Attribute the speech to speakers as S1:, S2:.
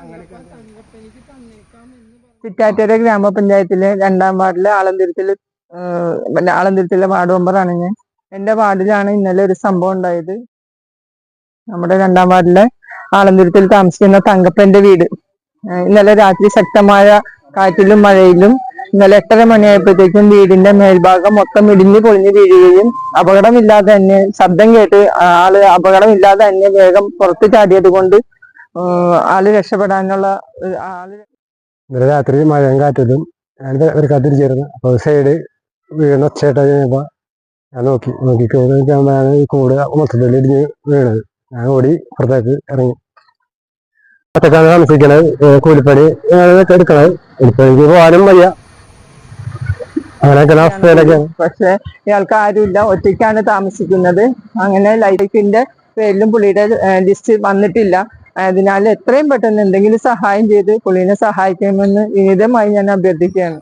S1: അങ്ങനെ
S2: ചിറ്റാറ്റര ഗ്രാമപഞ്ചായത്തിലെ രണ്ടാം വാർഡിലെ ആളന്തിരത്തിൽ ആളന്തിരത്തിലെ വാർഡ് മെമ്പറാണ് ഞാൻ. എന്റെ വാർഡിലാണ് ഇന്നലെ ഒരു സംഭവം ഉണ്ടായത്. നമ്മുടെ രണ്ടാം വാർഡിലെ ആളന്തിരത്തിൽ താമസിക്കുന്ന തങ്കപ്പന്റെ വീട്. ഇന്നലെ രാത്രി ശക്തമായ കാറ്റിലും മഴയിലും ഇന്നലെ എട്ടര മണിയായപ്പോഴത്തേക്കും വീടിന്റെ മേൽഭാഗം മൊത്തം ഇടിഞ്ഞു പൊളിഞ്ഞു വീഴുകയും അപകടമില്ലാതെ തന്നെ ശബ്ദം കേട്ട് ആൾ അപകടമില്ലാതെ തന്നെ വേഗം പുറത്ത് ചാടിയത് കൊണ്ട് ആൾ രക്ഷപ്പെടാനുള്ള ആൾ
S1: ഇന്നലെ രാത്രി മഴയും കാറ്റിലും ഞാൻ ഒരു കത്തിരിച്ചിരുന്നു അപ്പൊ സൈഡ് വീണ ഞാൻ നോക്കി നോക്കി നോക്കിയാണ് ഈ കൂട് മൊത്തത്തിൽ ഇടിഞ്ഞ് വീണത്. ഞാൻ ഓടി പുറത്തേക്ക് ഇറങ്ങി. ഒറ്റക്കാണ് താമസിക്കണത് കൂലിപ്പണി അതൊക്കെ എടുക്കണത്. കൂലിപ്പണിക്ക് പോകാനും വയ്യ. അങ്ങനെയൊക്കെ
S2: പക്ഷെ ഇയാൾക്ക് ആരുമില്ല. ഒറ്റയ്ക്കാണ് താമസിക്കുന്നത്. അങ്ങനെ ലൈഫിന്റെ പേരിലും പുള്ളിയുടെ ലിസ്റ്റ് വന്നിട്ടില്ല. അതിനാൽ എത്രയും പെട്ടെന്ന് എന്തെങ്കിലും സഹായം ചെയ്ത് പുള്ളിനെ സഹായിക്കണമെന്ന് വിനീതമായി ഞാൻ അഭ്യർത്ഥിക്കുകയാണ്.